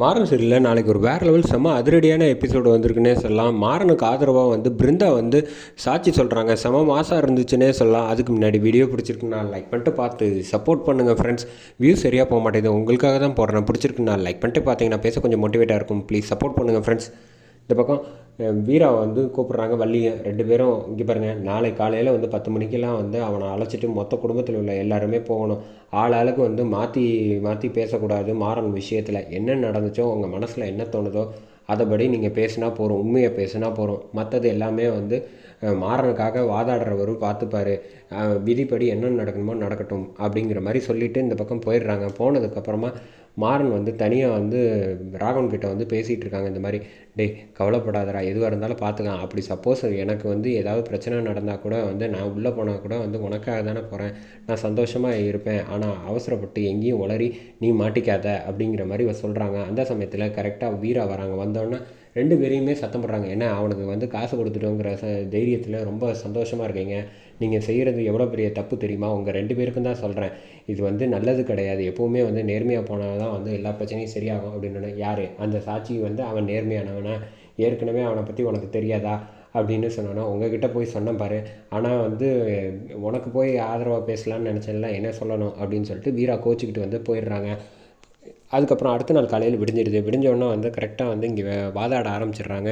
மாறன் சீரியலில் நாளைக்கு ஒரு வேறு லெவல் செம்ம அதிரடியான எபிசோடு வந்திருக்குன்னே சொல்லலாம். மாறனுக்கு ஆதரவாக வந்து பிருந்தா வந்து சாட்சி சொல்கிறாங்க செம மாசாக இருந்துச்சுன்னே சொல்லலாம். அதுக்கு முன்னாடி வீடியோ பிடிச்சிருக்குன்னா லைக் பண்ணிட்டு பார்த்து சப்போர்ட் பண்ணுங்கள் ஃப்ரெண்ட்ஸ் வியூ சரியாக போக மாட்டேங்குது. உங்களுக்காக தான் போடுறேன். பிடிச்சிருக்குன்னா லைக் பண்ணிட்டு பார்த்தீங்கன்னா பேச கொஞ்சம் மோட்டிவேட்டாக இருக்கும். ப்ளீஸ் சப்போர்ட் பண்ணுங்கள் ஃப்ரெண்ட்ஸ் இந்த பக்கம் வீரா வந்து கூப்பிட்றாங்க வள்ளியை ரெண்டு பேரும் இங்கே பாருங்கள் நாளை காலையில் வந்து பத்து மணிக்கெல்லாம் வந்து அவனை அழைச்சிட்டு மொத்த குடும்பத்தில் உள்ள எல்லாருமே போகணும். ஆள் ஆளுக்கு வந்து மாற்றி மாற்றி பேசக்கூடாது மாறன் விஷயத்தில். என்ன நடந்துச்சோ உங்கள் மனசில் என்ன தோணுதோ அதைபடி நீங்கள் பேசினா போகிறோம் உண்மையை பேசினா போகிறோம் மற்றது எல்லாமே வந்து மாறனுக்காக வாதாடுறவரும் பார்த்துப்பாரு விதிப்படி என்ன நடக்கணுமோ நடக்கட்டும். அப்படிங்கிற மாதிரி சொல்லிவிட்டு இந்த பக்கம் போயிடுறாங்க. போனதுக்கப்புறமா மாறன் வந்து தனியாக வந்து ராகவன் கிட்ட வந்து பேசிகிட்டு இருக்காங்க இந்த மாதிரி டேய் கவலைப்படாதடா எதுவாக இருந்தாலும் பார்த்துக்கலாம் அப்படி சப்போஸ் எனக்கு வந்து ஏதாவது பிரச்சனை நடந்தால் கூட வந்து நான் உள்ளே போனால் கூட வந்து உனக்காக தானே போகிறேன் நான் சந்தோஷமாக இருப்பேன். ஆனால் அவசரப்பட்டு எங்கேயும் உளறி நீ மாட்டிக்காத அப்படிங்கிற மாதிரி சொல்கிறாங்க அந்த சமயத்தில் கரெக்டாக வீரா வராங்க. வந்தோடனே ரெண்டு பேரையுமே சத்தம் போடுறாங்க. ஏன்னா அவனுக்கு வந்து காசு கொடுத்துட்டோங்கிற ச தைரியத்தில் ரொம்ப சந்தோஷமாக இருக்கீங்க. நீங்கள் செய்கிறது எவ்வளோ பெரிய தப்பு தெரியுமா? உங்கள் ரெண்டு பேருக்கும் தான் சொல்கிறேன் இது வந்து நல்லது கிடையாது. எப்போவுமே வந்து நேர்மையாக போனால் தான் வந்து எல்லா பிரச்சனையும் சரியாகும் அப்படின்னு யார்? அந்த சாட்சி வந்து அவன் நேர்மையானவனா? ஏற்கனவே அவனை பற்றி உனக்கு தெரியாதா? அப்படின்னு சொன்னோன்னா உங்ககிட்ட போய் சொன்னேன் பாரு. ஆனால் வந்து உனக்கு போய் ஆதரவாக பேசலான்னு நினச்சேன்ல என்ன சொல்லணும்? அப்படின்னு சொல்லிட்டு வீரா கோச்சிக்கிட்டு வந்து போயிடுறாங்க. அதுக்கப்புறம் அடுத்த நாள் காலையில் விடிஞ்சிடுது. விடிஞ்சோடனே வந்து கரெக்டாக வந்து இங்கே வாதாட ஆரம்பிச்சிடுறாங்க.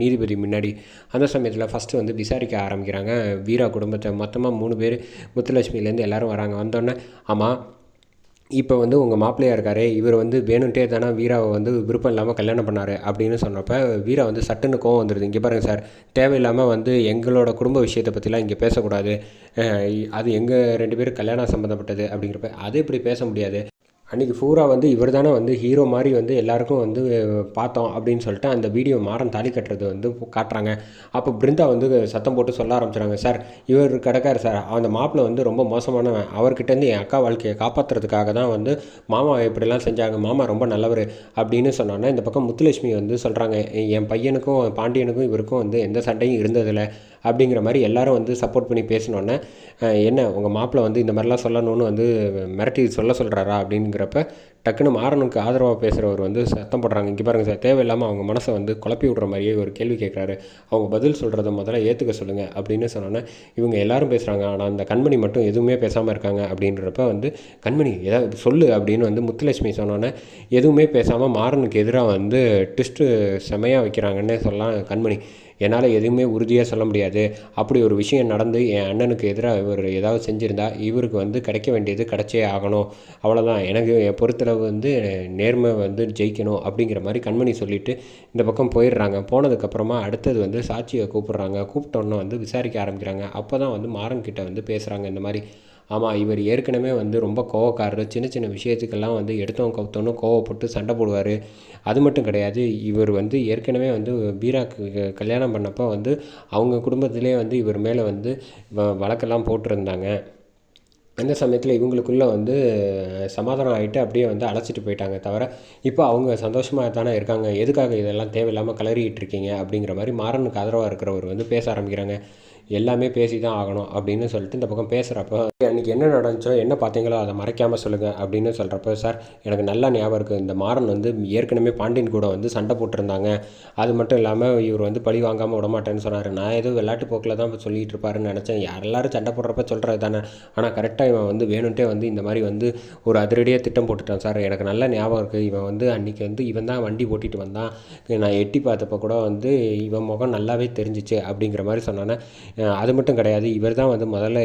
நீதிபதி முன்னாடி. அந்த சமயத்தில் ஃபஸ்ட்டு வந்து விசாரிக்க ஆரம்பிக்கிறாங்க. வீரா குடும்பத்தை மொத்தமாக மூணு பேர் முத்துலட்சுமிலேருந்து எல்லாரும் வராங்க. வந்தோடனே ஆமாம் இப்போ வந்து உங்கள் மாப்பிள்ளையாக இருக்காரு. இவர் வந்து வேணுன்ட்டே தானே வீராவை வந்து விருப்பம் இல்லாமல் கல்யாணம் பண்ணார். அப்படின்னு சொன்னப்போ வீரா வந்து சட்டுன்னு கோவம் வந்துடுது இங்கே பாருங்கள் சார் தேவையில்லாமல் வந்து எங்களோட குடும்ப விஷயத்தை பற்றிலாம் இங்கே பேசக்கூடாது. அது எங்கள் ரெண்டு பேரும் கல்யாணம் சம்மந்தப்பட்டது அப்படிங்கிறப்ப அது இப்படி பேச முடியாது. அன்றைக்கி பூரா வந்து இவர் தானே வந்து ஹீரோ மாதிரி வந்து எல்லாருக்கும் வந்து பார்த்தோம் அப்படின்னு சொல்லிட்டு அந்த வீடியோ மாறன் தாலி கட்டுறது வந்து காட்டுறாங்க. அப்போ பிருந்தா வந்து சத்தம் போட்டு சொல்ல ஆரம்பிச்சிடுறாங்க. சார் இவர் கிடக்காரு சார். அந்த மாப்பிள்ளை வந்து ரொம்ப மோசமானவன். அவர்கிட்டேருந்து என் அக்கா வாழ்க்கையை காப்பாற்றுறதுக்காக தான் வந்து மாமா இப்படிலாம் செஞ்சாங்க. மாமா ரொம்ப நல்லவர் அப்படின்னு சொன்னோன்னே இந்த பக்கம் முத்துலட்சுமி வந்து சொல்கிறாங்க என் பையனுக்கும் பாண்டியனுக்கும் இவருக்கும் வந்து எந்த சண்டையும் இருந்ததில்லை. அப்படிங்கிற மாதிரி எல்லாரும் வந்து சப்போர்ட் பண்ணி பேசினோன்னே என்ன உங்கள் மாப்பிள்ளை வந்து இந்த மாதிரிலாம் சொல்லணும்னு வந்து மிரட்டி சொல்ல சொல்கிறாரா அப்படிங்கிறப்ப டக்குன்னு மாறனுக்கு ஆதரவாக பேசுகிறவர் வந்து சத்தம் போடுறாங்க. இங்கே பாருங்கள் சார் தேவையில்லாமல் அவங்க மனசை வந்து குழப்பி விட்ற மாதிரியே ஒரு கேள்வி கேட்குறாரு அவங்க பதில் சொல்கிறத முதல்ல ஏற்றுக்க சொல்லுங்கள் அப்படின்னு சொன்னோன்னே இவங்க எல்லாரும் பேசுகிறாங்க ஆனால் அந்த கண்மணி மட்டும் எதுவுமே பேசாமல் இருக்காங்க அப்படின்றப்ப வந்து கண்மணி ஏதாவது சொல்லு அப்படின்னு வந்து முத்துலட்சுமி சொன்னோன்னே எதுவுமே பேசாமல் மாறனுக்கு எதிராக வந்து ட்விஸ்ட்டு செமையாக வைக்கிறாங்கன்னே சொல்லலாம் கண்மணி. என்னால் எதுவுமே உறுதியாக சொல்ல முடியாது. அப்படி ஒரு விஷயம் நடந்து என் அண்ணனுக்கு எதிராக இவர் ஏதாவது செஞ்சுருந்தா இவருக்கு வந்து கிடைக்க வேண்டியது கிடைச்சே ஆகணும். அவ்வளோதான் எனக்கு என் பொறுத்தளவு வந்து நேர்மை வந்து ஜெயிக்கணும் அப்படிங்கிற மாதிரி கண்மணி சொல்லிட்டு இந்த பக்கம் போயிடுறாங்க. போனதுக்கப்புறமா அடுத்தது வந்து சாட்சியை கூப்பிடுறாங்க. கூப்பிட்டோன்னே வந்து விசாரிக்க ஆரம்பிக்கிறாங்க. அப்போ தான் வந்து மாறன் கிட்டே வந்து பேசுகிறாங்க இந்த மாதிரி ஆமாம் இவர் ஏற்கனவே வந்து ரொம்ப கோவக்காரர். சின்ன சின்ன விஷயத்துக்கெல்லாம் வந்து எடுத்தவன் கவுத்தவனும் கோவப்பட்டு சண்டை போடுவார். அது மட்டும் கிடையாது. இவர் வந்து ஏற்கனவே வந்து பீராக்கு கல்யாணம் பண்ணப்போ வந்து அவங்க குடும்பத்திலே வந்து இவர் மேலே வந்து வ- வழக்கெல்லாம் போட்டிருந்தாங்க. அந்த சமயத்தில் இவங்களுக்குள்ளே வந்து சமாதானம் ஆகிட்டு அப்படியே வந்து அழைச்சிட்டு போயிட்டாங்க தவிர இப்போ அவங்க சந்தோஷமாக தானே இருக்காங்க. எதுக்காக இதெல்லாம் தேவையில்லாமல் கலறிக்கிட்டு இருக்கீங்க அப்படிங்கிற மாதிரி மாறனுக்கு ஆதரவாக இருக்கிறவர் வந்து பேச ஆரம்பிக்கிறாங்க. எல்லாமே பேசி தான் ஆகணும் அப்படின்னு சொல்லிட்டு இந்த பக்கம் பேசுகிறப்போ அன்றைக்கி என்ன நடந்துச்சோ என்ன பார்த்தீங்களோ அதை மறைக்காமல் சொல்லுங்கள் அப்படின்னு சொல்கிறப்ப சார் எனக்கு நல்லா ஞாபகம் இருக்குது இந்த மாறன் வந்து ஏற்கனவே பாண்டியன் கூட வந்து சண்டை போட்டிருந்தாங்க. அது மட்டும் இல்லாமல் இவர் வந்து பழி வாங்காமல் விடமாட்டேன்னு சொன்னார். நான் ஏதோ விளையாட்டு போக்கில் தான் சொல்லிட்டு இருப்பாருன்னு நினச்சேன். எல்லாரும் சண்டை போடுறப்ப சொல்கிறது தானே. ஆனால் கரெக்டாக இவன் வந்து வேணுன்ட்டே வந்து இந்த மாதிரி வந்து ஒரு அதிரடியாக திட்டம் போட்டுட்டான். சார் எனக்கு நல்ல ஞாபகம் இருக்குது இவன் வந்து அன்றைக்கி வந்து இவன் தான் வண்டி ஓட்டிட்டு வந்தான். நான் எட்டி பார்த்தப்ப கூட வந்து இவன் முகம் நல்லாவே தெரிஞ்சிச்சு அப்படிங்கிற மாதிரி சொன்னானே. அது மட்டும் கிடையாது. இவர் தான் வந்து முதல்ல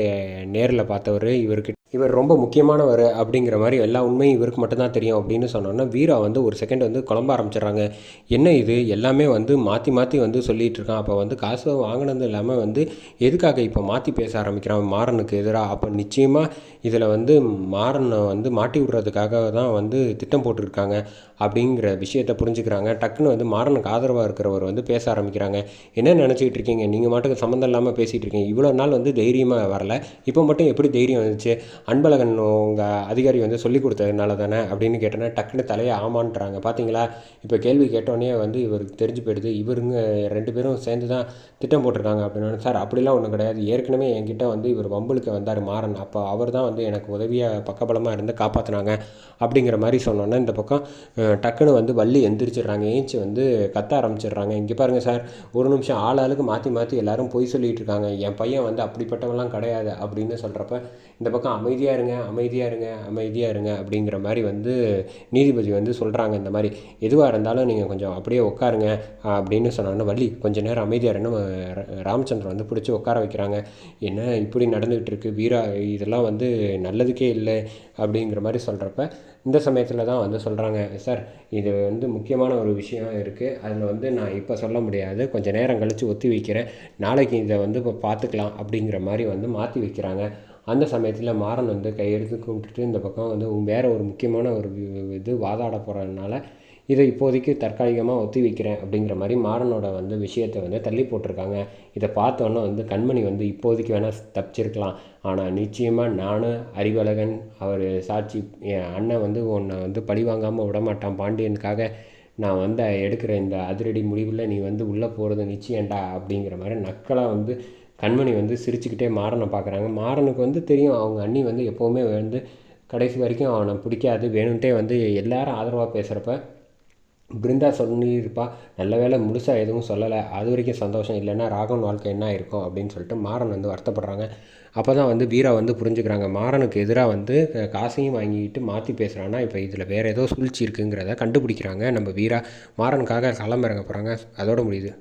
நேரில் பார்த்தவர். இவருக்கு இவர் ரொம்ப முக்கியமானவர் அப்படிங்கிற மாதிரி எல்லா உண்மையும் இவருக்கு மட்டும்தான் தெரியும் அப்படின்னு சொன்னோன்னா வீரா வந்து ஒரு செகண்ட் வந்து குழம்ப ஆரம்பிச்சிடுறாங்க. என்ன இது? எல்லாமே வந்து மாற்றி மாற்றி வந்து சொல்லிகிட்டு இருக்கான். அப்போ வந்து காசு வாங்கினது இல்லாமல் வந்து எதுக்காக இப்போ மாற்றி பேச ஆரம்பிக்கிறான்? மாறனுக்கு எதிராக அப்போ நிச்சயமாக இதில் வந்து மாறனை வந்து மாட்டி விடுறதுக்காக தான் வந்து திட்டம் போட்டிருக்காங்க அப்படிங்கிற விஷயத்த புரிஞ்சுக்கிறாங்க. டக்குன்னு வந்து மாறனுக்கு ஆதரவாக இருக்கிறவர் வந்து பேச ஆரம்பிக்கிறாங்க. என்ன நினச்சிக்கிட்டு இருக்கீங்க? நீங்கள் மாட்டுக்கு சம்மந்தம் இல்லாமல் பேசிகிட்டு இருக்கீங்க. இவ்வளோ நாள் வந்து தைரியமாக வரல. இப்போ மட்டும் எப்படி தைரியம் வந்துச்சு? அன்பழகன் உங்கள் அதிகாரி வந்து சொல்லி கொடுத்ததுனால தானே அப்படின்னு கேட்டோன்னே டக்குன்னு தலையை ஆமான்றாங்க. பார்த்தீங்களா இப்போ கேள்வி கேட்டோன்னே வந்து இவருக்கு தெரிஞ்சு போயிடுது. இவருங்க ரெண்டு பேரும் சேர்ந்து தான் திட்டம் போட்டிருக்காங்க அப்படின்னு. சார் அப்படிலாம் ஒன்றும் கிடையாது. ஏற்கனவே என்கிட்ட வந்து இவர் வம்பலுக்கு வந்தார் மாறன். அப்போ அவர் தான் வந்து எனக்கு உதவியாக பக்கபலமாக இருந்து காப்பாற்றினாங்க அப்படிங்கிற மாதிரி சொன்னோன்னே இந்த பக்கம் டக்குன்னு வந்து வள்ளி எந்திரிச்சிடுறாங்க. ஏஞ்சி வந்து கத்த ஆரம்பிச்சிடுறாங்க. இங்கே பாருங்கள் சார் ஒரு நிமிஷம் ஆள் ஆளுக்கு மாற்றி மாற்றி எல்லாரும் பொய் சொல்லிகிட்டு இருக்காங்க. என் பையன் வந்து அப்படிப்பட்டவெல்லாம் கிடையாது அப்படின்னு சொல்கிறப்ப இந்த பக்கம் அமைதியாக இருங்க அமைதியாக இருங்க அமைதியாக இருங்க அப்படிங்கிற மாதிரி வந்து நீதிபதி வந்து சொல்கிறாங்க இந்த மாதிரி. எதுவாக இருந்தாலும் நீங்கள் கொஞ்சம் அப்படியே உட்காருங்க அப்படின்னு சொன்னாங்கன்னா வள்ளி கொஞ்சம் நேரம் அமைதியாக நம்ம ராமச்சந்திரன் வந்து பிடிச்சி உட்கார வைக்கிறாங்க. என்ன இப்படி நடந்துகிட்டு இருக்கு? வீரா இதெல்லாம் வந்து நல்லதுக்கே இல்லை அப்படிங்கிற மாதிரி சொல்கிறப்ப இந்த சமயத்தில் தான் வந்து சொல்கிறாங்க சார் இது வந்து முக்கியமான ஒரு விஷயம் இருக்குது அதில் வந்து நான் இப்போ சொல்ல முடியாது. கொஞ்சம் நேரம் கழித்து ஒத்தி வைக்கிறேன். நாளைக்கு இதை வந்து இப்போ பார்த்துக்கலாம் அப்படிங்கிற மாதிரி வந்து மாற்றி வைக்கிறாங்க. அந்த சமயத்தில் மாறன் வந்து கையெடுத்து கும்பிட்டுட்டு இந்த பக்கம் வந்து வேறு ஒரு முக்கியமான ஒரு இது வாதாட போகிறதுனால இதை இப்போதைக்கு தற்காலிகமாக ஒத்தி வைக்கிறேன் அப்படிங்கிற மாதிரி மாறனோட வந்து விஷயத்தை வந்து தள்ளி போட்டிருக்காங்க. இதை பார்த்தோன்னே வந்து கண்மணி வந்து இப்போதைக்கு வேணால் தப்பிச்சிருக்கலாம். ஆனால் நிச்சயமாக நானும் அறிவழகன் அவர் சாட்சி என் அண்ணன் வந்து உன்னை வந்து பழி வாங்காமல் விடமாட்டான் பாண்டியனுக்காக. நான் வந்து எடுக்கிற இந்த அதிரடி முடிவில் நீ வந்து உள்ளே போகிறது நிச்சயம்டா அப்படிங்கிற மாதிரி நக்கலாக வந்து கண்மணி வந்து சிரிச்சுக்கிட்டே மாறனை பார்க்குறாங்க. மாறனுக்கு வந்து தெரியும் அவங்க அண்ணி வந்து எப்போவுமே வந்து கடைசி வரைக்கும் அவனை பிடிக்காது வேணுன்ட்டே வந்து எல்லாரும் ஆதரவாக பேசுகிறப்ப பிருந்தா சொல்லியிருப்பா நல்ல வேலை முழுசாக எதுவும் சொல்லலை அது வரைக்கும் சந்தோஷம் இல்லைன்னா ராகவன் வாழ்க்கை என்ன இருக்கும் அப்படின்னு சொல்லிட்டு மாறன் வந்து வருத்தப்படுறாங்க. அப்போ தான் வந்து வீரா வந்து புரிஞ்சுக்கிறாங்க. மாறனுக்கு எதிராக வந்து காசையும் வாங்கிட்டு மாற்றி பேசுகிறான்னா இப்போ இதில் வேறு ஏதோ சூழ்ச்சி இருக்குங்கிறத கண்டுபிடிக்கிறாங்க நம்ம வீரா. மாறனுக்காக களமிறங்க போகிறாங்க அதோட முடியுது.